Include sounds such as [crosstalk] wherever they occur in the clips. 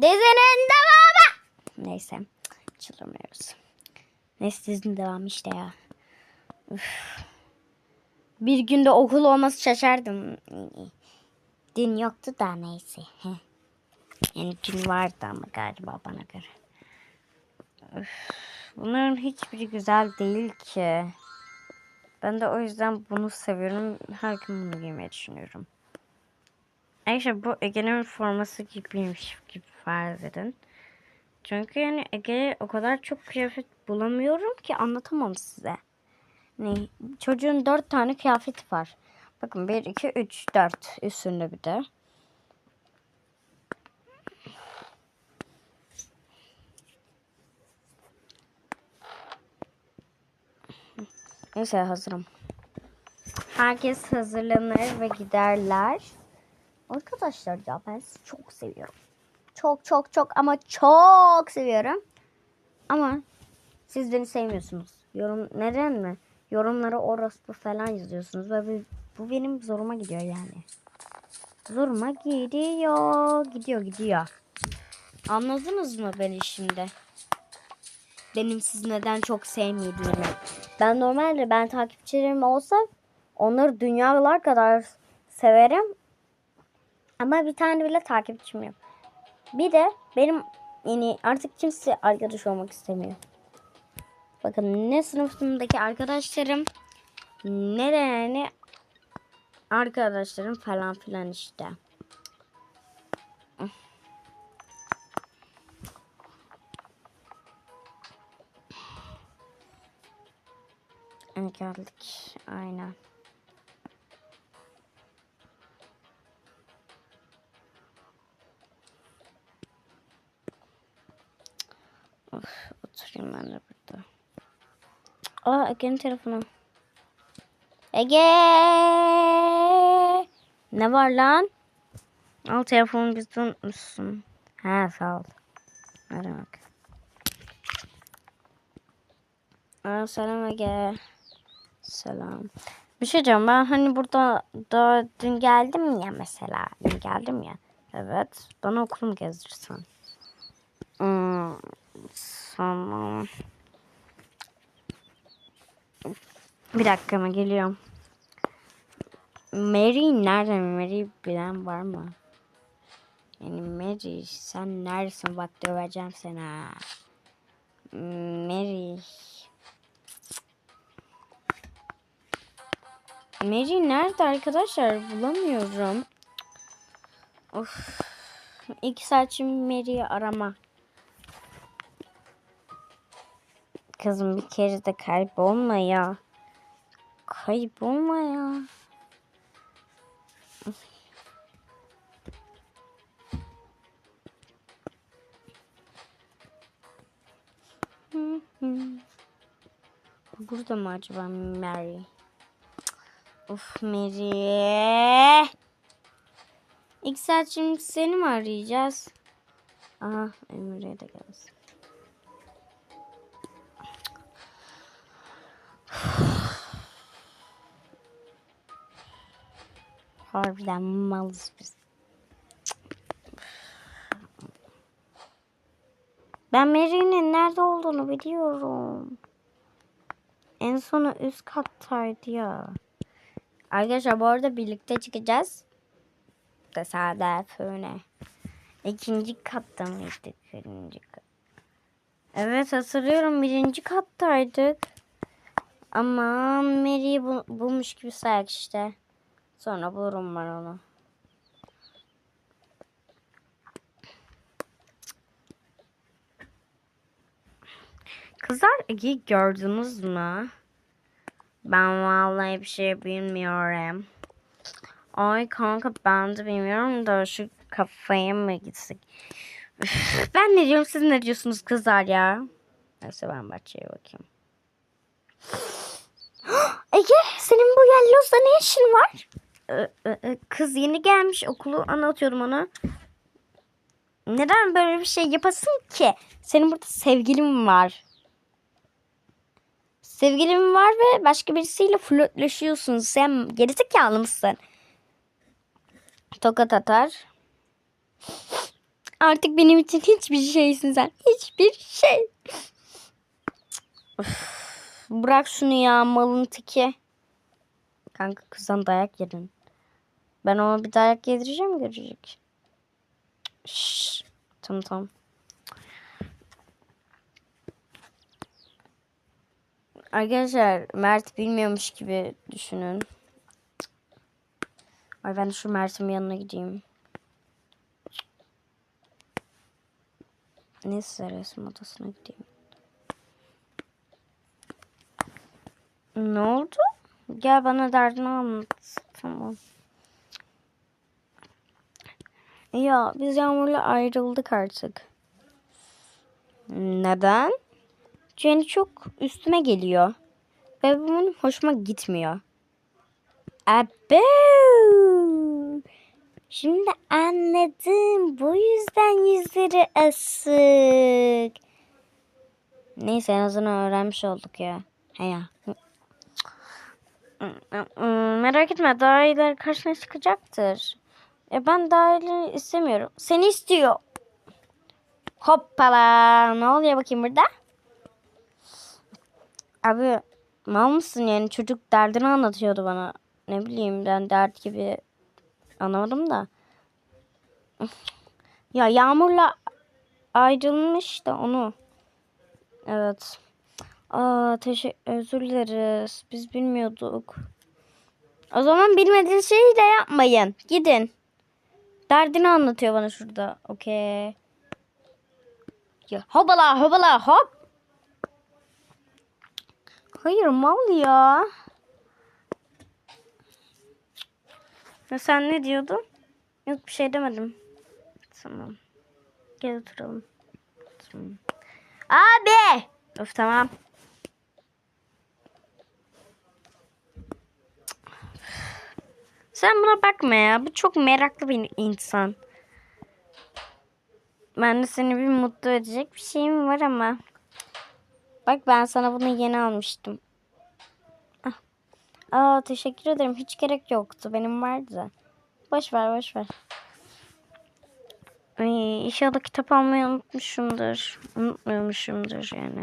Dizinin devamı. Neyse. Çıldırmıyoruz. Neyse dizinin devamı işte ya. Üf. Bir günde okul olması şaşardım. Din yoktu da neyse. Yani gün vardı ama galiba bana göre. Üf. Bunların hiçbiri güzel değil ki. Ben de o yüzden bunu seviyorum. Her gün bunu giymeyi düşünüyorum. Arkadaşlar bu Ege'nin forması gibiymiş gibi farz edin. Çünkü yani Ege'ye o kadar çok kıyafet bulamıyorum ki anlatamam size. Ne? Çocuğun dört tane kıyafeti var. Bakın bir, iki, üç, dört üstünde bir de. Neyse hazırım. Herkes hazırlanır ve giderler. Arkadaşlar ya ben sizi çok seviyorum. Çok çok çok ama çok seviyorum. Ama siz beni sevmiyorsunuz. Yorum neden mi? Yorumlara orospu falan yazıyorsunuz ve bu, benim zoruma gidiyor yani. Zoruma gidiyor. Gidiyor gidiyor. Anladınız mı beni şimdi? Benim sizi neden çok sevmediğimi. Ben normalde ben takipçilerim olsa onları dünyalar kadar severim. Ama bir tane bile takipçim yok. Bir de benim yani artık kimse arkadaş olmak istemiyor. Bakın ne sınıfımdaki arkadaşlarım ne de yani arkadaşlarım falan filan işte. Geldik. Aynen. Of, oturayım ben de burada. Aa Ege'nin telefonu. Ege! Ne var lan? Al telefonu bizde unutmuşsun. Ha sağ ol. Ne demek? Aa, selam Ege. Selam. Bir şey diyeceğim ben hani burada da dün geldim ya mesela. Dün geldim ya. Evet. Bana okulumu gezdirsen. Hmm, tamam. Bir dakika mı geliyorum. Mary nerede? Mary bilen var mı? Yani Mary sen neredesin? Bak döveceğim seni. Mary. Mary nerede arkadaşlar? Bulamıyorum. Of. İki saat şimdi Mary'i arama. Kızım bir kere de kaybolma ya. Kaybolma ya. Burada mı acaba Mary? Of Mary. İlk saat şimdi seni mi arayacağız? Aha Emre de gelsin. Harbiden malız biz. Ben Mary'nin nerede olduğunu biliyorum. En sonu üst kattaydı ya. Arkadaşlar bu arada birlikte çıkacağız. Tesadüf öyle. İkinci katta mıydık? Birinci kat. Evet hatırlıyorum birinci kattaydık. Ama Mary'i bu, bulmuş gibi sayak işte. Sonra bulurum ben onu. Kızlar Ege'yi gördünüz mü? Ben vallahi bir şey bilmiyorum. Ay kanka ben de bilmiyorum da şu kafaya mı gitsek? Ben ne diyorum siz ne diyorsunuz kızlar ya? Neyse ben bahçeye bakayım. [gasps] Ege senin bu yellozda ne işin var? Kız yeni gelmiş okulu anlatıyordum ona. Neden böyle bir şey yapasın ki? Senin burada sevgilin var. Sevgilin var ve başka birisiyle flörtleşiyorsun. Sen gerizekalı mısın? Tokat atar. Artık benim için hiçbir şeysin sen. Hiçbir şey. Üf, bırak şunu ya malın tiki. Kanka kızdan dayak yedin. Ben ona bir dayak yedireceğim görecek. Şşş. Tamam tamam. Arkadaşlar Mert bilmiyormuş gibi düşünün. Ay ben şu Mert'in yanına gideyim. Neyse resim odasına gideyim. Ne oldu? Gel bana derdini anlat. Tamam. Ya biz Yağmur'la ayrıldık artık. Neden? Jenny çok üstüme geliyor. Ve bu benim hoşuma gitmiyor. Abo! Şimdi anladım. Bu yüzden yüzleri asık. Neyse en azından öğrenmiş olduk ya. He ya. Merak etme daha iyiler karşına çıkacaktır. E ben daha iyileri istemiyorum. Seni istiyor. Hoppala. Ne oluyor bakayım burada? Abi mal mısın yani çocuk derdini anlatıyordu bana. Ne bileyim ben dert gibi anlamadım da. [laughs] Ya Yağmur'la ayrılmış da onu. Evet. Aa teşekkür özür dileriz. Biz bilmiyorduk. O zaman bilmediğiniz şeyi de yapmayın. Gidin. Derdini anlatıyor bana şurada. Okey. Hobala hobala hop. Hayır mal ya. Ya sen ne diyordun? Yok bir şey demedim. Tamam. Gel oturalım. Tamam. Abi! Of tamam. Sen buna bakma ya. Bu çok meraklı bir insan. Ben de seni bir mutlu edecek bir şeyim var ama. Bak ben sana bunu yeni almıştım. Ah. Aa teşekkür ederim. Hiç gerek yoktu. Benim vardı. Boş ver boş ver. Ay, inşallah kitap almayı unutmuşumdur. Unutmuyormuşumdur yani.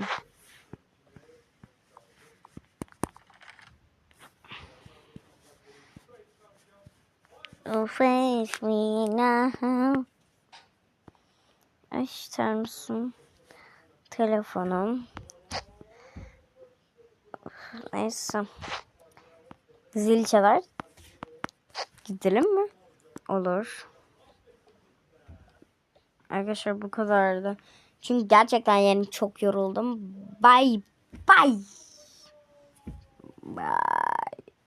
Oh, face me now. İster misin? Telefonum. Neyse. Zil çalar. Gidelim mi? Olur. Arkadaşlar bu kadardı. Çünkü gerçekten yani çok yoruldum. Bye bye. Bye.